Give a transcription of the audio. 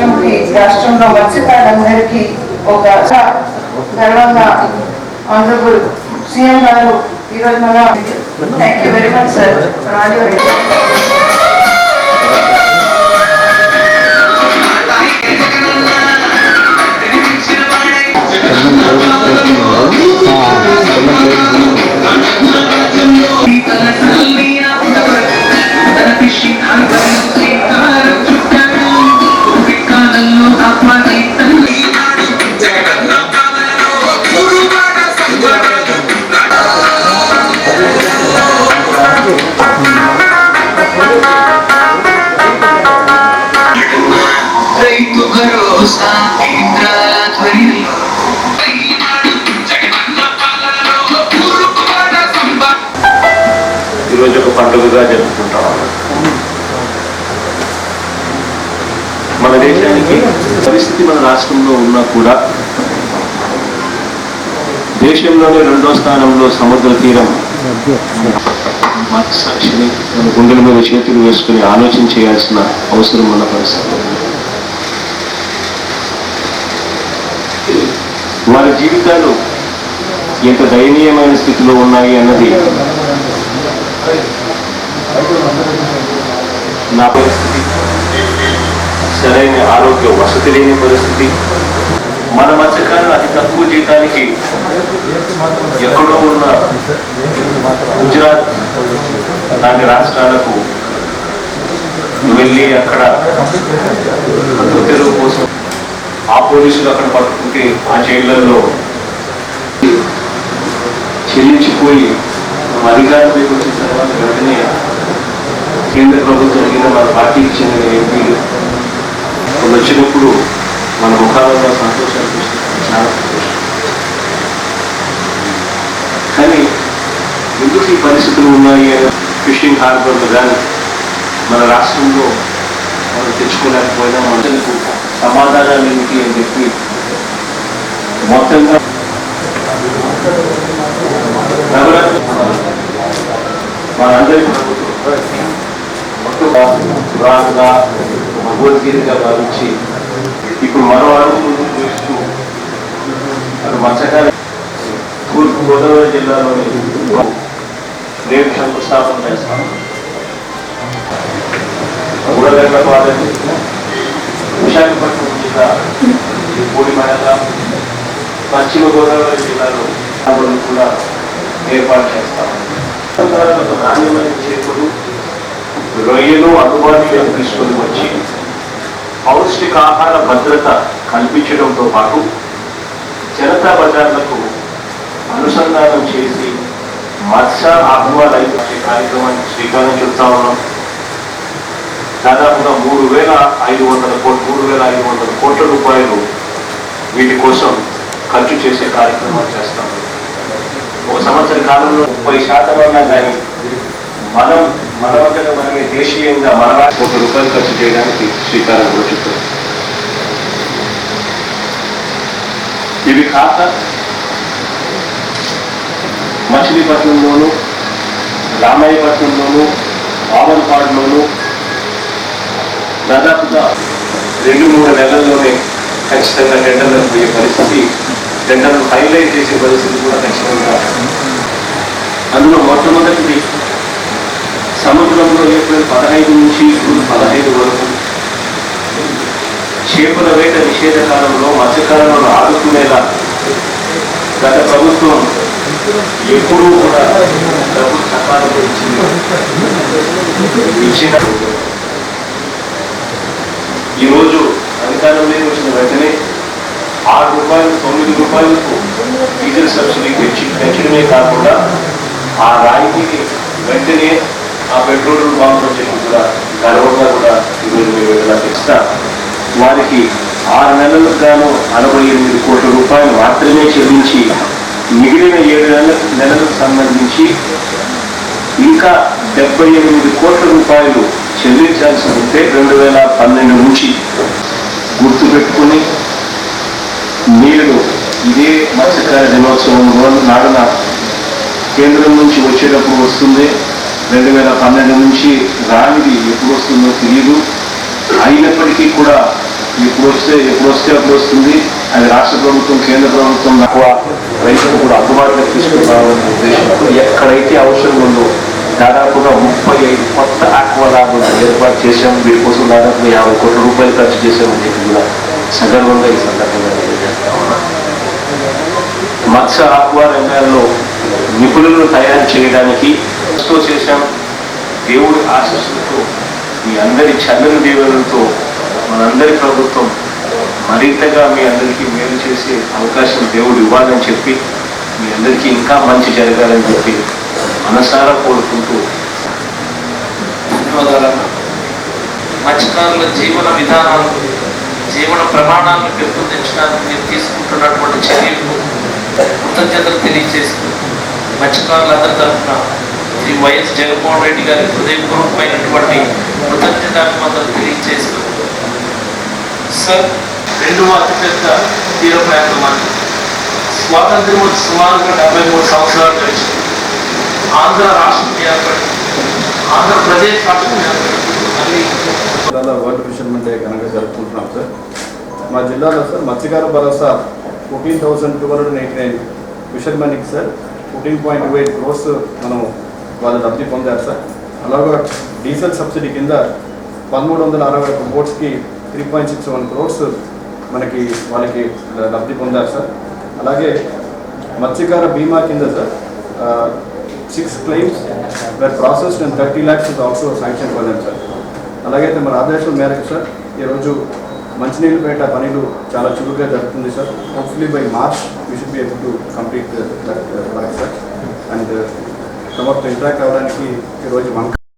రాష్ట్రంకి రాష్ట్రంలో మత్స్యకారులందరికీ ఒక గర్వంగా ఆనరబుల్ సీఎం గారు ఈరోజు మన thank you very much sir పండుగగా జరుపుకుంటాం మన దేశానికి పరిస్థితి మన రాష్ట్రంలో ఉన్నా కూడా దేశంలోనే రెండో స్థానంలో సముద్ర తీరం. మత్స్యని మన గుండెల మీద చేతులు వేసుకుని ఆలోచన చేయాల్సిన అవసరం ఉన్న పరిస్థితి. వారి జీవితాలు ఎంత దయనీయమైన స్థితిలో ఉన్నాయి అన్నది నా పరిస్థితి? సరైన ఆరోగ్య వసతి లేని పరిస్థితి. మన మత్స్యకారులు అతి తక్కువ జీతానికి ఎక్కడో ఉన్న గుజరాత్ లాంటి రాష్ట్రాలకు వెళ్ళి అక్కడ తెరువు కోసం ఆ పోలీసులు అక్కడ పట్టుకుంటే ఆ జైళ్ళల్లో చెల్లించిపోయి మనం వచ్చిన తర్వాత వెంటనే కేంద్ర ప్రభుత్వం మీద మన పార్టీకి చెందిన ఎంపీలు వాళ్ళు వచ్చినప్పుడు మన ముఖాలలో సంతోషాలు చూస్తే చాలా సంతోషం. కానీ ఎందుకు ఈ పరిస్థితులు ఉన్నాయి అని ఫిషింగ్ హార్బర్ కానీ మన రాష్ట్రంలో మనం తెచ్చుకోలేకపోయినా మనకు సమాధానాలు ఏమిటి అని చెప్పి మొత్తంగా నగరాత్మ మనందరి ప్రభుత్వం. పురాణంగా భగవద్గీతగా భావించి ఇప్పుడు మరో అడుగు ముందుకు వేస్తూ అటు మత్స్యకార తూర్పుగోదావరి జిల్లాలోని రేపు శంకుస్థాపన చేస్తాం. ఊరగడ్డ కాలేజ్ విశాఖపట్నం జిల్లా పూడిమడల పశ్చిమ గోదావరి జిల్లాలో కూడా ఏర్పాటు చేస్తాం. నాణ్యమైన చేపలు రొయ్యలు అందుబాటులో తీసుకొని వచ్చి పౌష్టికాహార భద్రత కల్పించడంతో పాటు జనతా బజార్లకు అనుసంధానం చేసి మత్స్య ఆత్మ రైతు కార్యక్రమానికి శ్రీకారం చుడతా ఉన్నాం. దాదాపుగా మూడు వేల ఐదు వందల కోట్లు మూడు వేల ఐదు వందల కోట్ల రూపాయలు వీటి కోసం ఖర్చు చేసే కార్యక్రమాలు చేస్తాం. ఒక సంవత్సర కాలంలో ముప్పై శాతం అన్నా కానీ మనం మన మనమే దేశీయంగా మన ఒక రూపాయలు ఖర్చు చేయడానికి శ్రీకారం కూడా ఇవి కాక మచిలీపట్నంలోను రామాయపట్నంలోను ఆవన్పాడులోను దాదాపుగా రెండు మూడు నెలల్లోనే ఖచ్చితంగా టెండర్లకు పోయే పరిస్థితి టెండర్లు హైలైట్ చేసే పరిస్థితి కూడా ఖచ్చితంగా అందులో మొట్టమొదటిది పదహైదు నుంచి జూన్ పదహైదు వరకు. చేపల వేట నిషేధ కాలంలో మత్స్యకారులను ఆదుకునేలా గత ప్రభుత్వం ఎప్పుడూ కూడా డబ్బు సకాలంలో ఇచ్చింది ఇచ్చిన ఈరోజు అధికారంలోకి వచ్చిన వెంటనే ఆరు రూపాయలు తొమ్మిది రూపాయలకు డీజిల్ సబ్సిడీ పెంచి పెంచడమే కాకుండా ఆ రాయితీని వెంటనే ఆ పెట్రోల్ బాంబులో కూడా గర్వంగా కూడా ఈరోజు మేము విడుదల చేస్తా వారికి ఆరు నెలలకు గాను అరవై ఎనిమిది కోట్ల రూపాయలు మాత్రమే చెల్లించి మిగిలిన ఏడు నెలల నెలలకు సంబంధించి ఇంకా డెబ్బై ఎనిమిది కోట్ల రూపాయలు చెల్లించాల్సి ఉంటే రెండు వేల పన్నెండు నుంచి గుర్తుపెట్టుకుని మీరు ఇదే మత్స్యకార దినోత్సవం నాడున కేంద్రం నుంచి వచ్చేటప్పుడు వస్తుంది. రెండు వేల పన్నెండు నుంచి రానిది ఎప్పుడు వస్తుందో తెలియదు అయినప్పటికీ కూడా ఇప్పుడు వస్తే ఎప్పుడు వస్తే అప్పుడు వస్తుంది. అది రాష్ట్ర ప్రభుత్వం కేంద్ర ప్రభుత్వం తక్కువ రైతులు కూడా అందుబాటులో తీసుకురావాలనే ఉద్దేశంతో ఎక్కడైతే అవసరం ఉందో దాదాపుగా ముప్పై ఐదు కొత్త ఆక్వాలాలు ఏర్పాటు చేశాం వీటి కోసం దాదాపు యాభై కోట్ల రూపాయలు ఖర్చు చేశామని చెప్పి కూడా సగర్వంగా ఈ సందర్భంగా తెలియజేస్తా మత్స్య ఆక్వా రంగాల్లో నిపుణులను తయారు చేయడానికి ఎంతో చేశాం. దేవుడి ఆశస్సులతో మీ అందరి చల్లని దీవెనలతో మనందరి ప్రభుత్వం మరింతగా మీ అందరికీ మేలు చేసే అవకాశం దేవుడు ఇవ్వాలని చెప్పి మీ అందరికీ ఇంకా మంచి జరగాలని చెప్పి మనసారా కోరుకుంటూ మత్స్యకారుల జీవన విధానాలు జీవన ప్రమాణాలను పెంపొందించడానికి మీరు తీసుకుంటున్నటువంటి చర్యలకు కృతజ్ఞతలు తెలియజేస్తూ మత్స్యకారులందరి తరఫున శ్రీ వైఎస్ జగన్మోహన్ రెడ్డి గారి హృదయపూర్వకమైనటువంటి కృతజ్ఞతాభిమందలు తెలియజేస్తూ సార్ రెండు అతిపెద్ద తీర ప్రయాణమాన్ని స్వాతంత్ర్యం వచ్చి సుమారుగా డెబ్బై మూడు సంవత్సరాలు గడిచింది. ఆంధ్ర రాష్ట్రం ఏర్పడింది. ఆంధ్రప్రదేశ్ రాష్ట్రం ఏర్పడింది. మళ్ళీ జిల్లాలో వరల్డ్ ఫిషర్మెన్ డే ఘనంగా జరుపుకుంటున్నాం సార్. మా జిల్లాలో సార్ మత్స్యకార భరోసా fourteen thousand two hundred eighty nine ఫిషర్మెన్కి sir fourteen point two eight crores మనం వాళ్ళు లబ్ధి పొందారు సార్. అలాగే డీజిల్ సబ్సిడీ కింద పదమూడు వందల అరవై ఒక బోట్స్కి three point six one crores మనకి వాళ్ళకి లబ్ధి పొందారు సార్. అలాగే మత్స్యకార బీమా కింద sir six claims were process and thirty lakhs is also sanction పొందాం sir. అలాగైతే మన ఆదేశం మేరకు సార్ ఈరోజు మంచినీళ్ళపేట పనులు చాలా చురుగ్గా జరుగుతుంది sir. Hopefully by March we should be able to complete work sir. And తమతో ఇంటరాక్ట్ అవ్వడానికి ఈరోజు మన